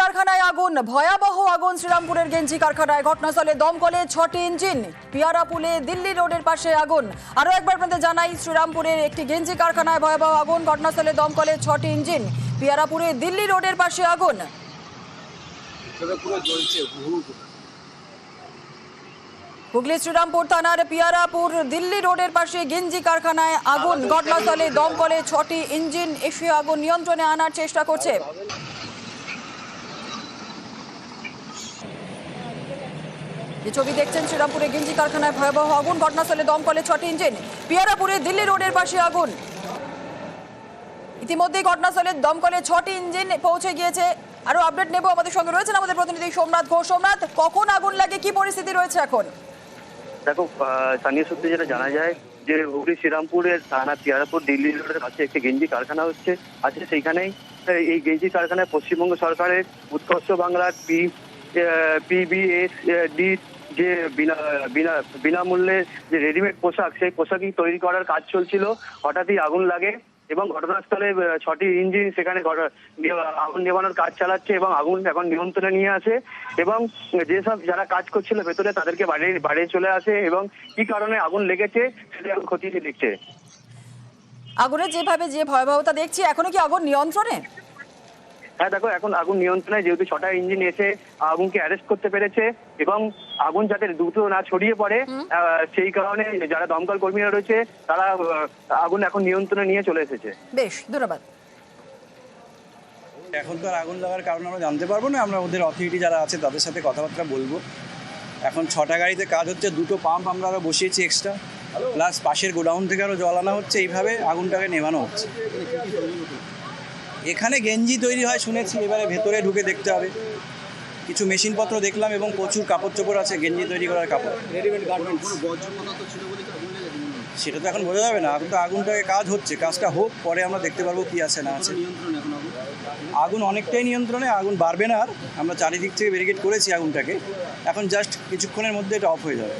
কারখানায় আগুন ভয়াবহ আগুন শ্রীরামপুরের গেঞ্জি কারখানায়। ঘটনাস্থলে দমকলে ছটি ইঞ্জিন পিয়ারাপুলে দিল্লি রোডের পাশে আগুন। আরও একবার আপনাদের জানাই শ্রীরামপুরের একটি গেঞ্জি কারখানায় ভয়াবহ আগুন ঘটনাস্থলে দমকলে ছটি ইঞ্জিন পিয়ারাপুরে দিল্লি রোডের পাশে আগুন। হুগলি শ্রীরামপুর থানার পিয়ারাপুর দিল্লি রোডের পাশে গেঞ্জি কারখানায় আগুন। ঘটনাস্থলে দমকলে ছটি ইঞ্জিন এসে আগুন নিয়ন্ত্রণে আনার চেষ্টা করছে। যে ছবি দেখছেন শ্রীরামপুরে গেঞ্জি কারখানায় ভয়াবহ আগুন, ঘটনাস্থলে দমকলে ছটি ইঞ্জিন। পিয়ারাপুরে দিল্লি রোডের পাশে আগুন। ইতিমধ্যে ঘটনাস্থলে দমকলে ছটি ইঞ্জিন পৌঁছে গিয়েছে। আরও আপডেট নেব আমাদের সঙ্গে রয়েছেন আমাদের প্রতিনিধি সোমনাথ ঘোষ। সোমনাথ, কখন আগুন লাগে? কি পরিস্থিতি রয়েছে এখন? দেখো স্থানীয় সূত্রে যেটা জানা যায় যে হুগলি শ্রীরামপুরের থানা পিয়ারাপুর দিল্লি রোডের কাছে একটি গেঞ্জি কারখানা হচ্ছে। আছে সেইখানেই। এই গেঞ্জি কারখানায় পশ্চিমবঙ্গ সরকারের উৎকর্ষ বাংলার পি পিবিএস ডি যে বিনা বিনা, বিনামূল্যে যে রেডিমেড পোশাক, সেই পোশাকই তৈরি করার কাজ চলছিল। হঠাৎই আগুন লাগে এবং ঘটনাস্থলে ছটি ইঞ্জিন সেখানে আগুন নেভানোর কাজ চালাচ্ছে এবং আগুন এখন নিয়ন্ত্রণে নিয়ে আসে এবং যেসব যারা কাজ করছিল ভেতরে তাদেরকে বাইরে বাইরে চলে আসে এবং কি কারণে আগুন লেগেছে সেটা এখন খতিয়ে দেখছে। আগুনের যেভাবে যে ভয়াবহতা দেখছি, এখনও কি আগুন নিয়ন্ত্রণে? হ্যাঁ দেখো এখন আগুন নিয়ন্ত্রণে যেহেতু ছটা ইঞ্জিন এসে আগুনকে অ্যারেস্ট করতে পেরেছে এবং আগুন যাতে দ্রুত না ছড়িয়ে পড়ে সেই কারণে যারা দমকল কর্মীরা রয়েছে তারা আগুন এখন নিয়ন্ত্রণে নিয়ে চলে এসেছে। বেশ ধন্যবাদ। এখন তো আর আগুন লাগার কারণ আমরা জানতে পারব না আমরা ওদের অথরিটি যারা আছে তাদের সাথে কথাবার্তা বলব। এখন ছটা গাড়িতে কাজ হচ্ছে দুটো পাম্প আমরা আরও বসিয়েছি এক্সট্রা প্লাস পাশের গোডাউন থেকে আরও জল আনা হচ্ছে এইভাবে আগুনটাকে নেভানো হচ্ছে। এখানে গেঞ্জি তৈরি হয় শুনেছি। এবারে ভেতরে ঢুকে দেখতে হবে। কিছু মেশিনপত্র দেখলাম এবং প্রচুর কাপড় চোপড় আছে গেঞ্জি তৈরি করার কাপড়। রেডিমেড গার্মেন্টস সেটা তো এখন বোঝা যাবে না। এখন তো আগুনটাকে কাজ হচ্ছে। কাজটা হোক পরে আমরা দেখতে পারব কি আছে না আছে। আগুন? অনেকটাই নিয়ন্ত্রণে আগুন বাড়বে না আর। আমরা চারিদিক থেকে ব্যারিকেড করেছি আগুনটাকে। এখন জাস্ট কিছুক্ষণের মধ্যে এটা অফ হয়ে যাবে।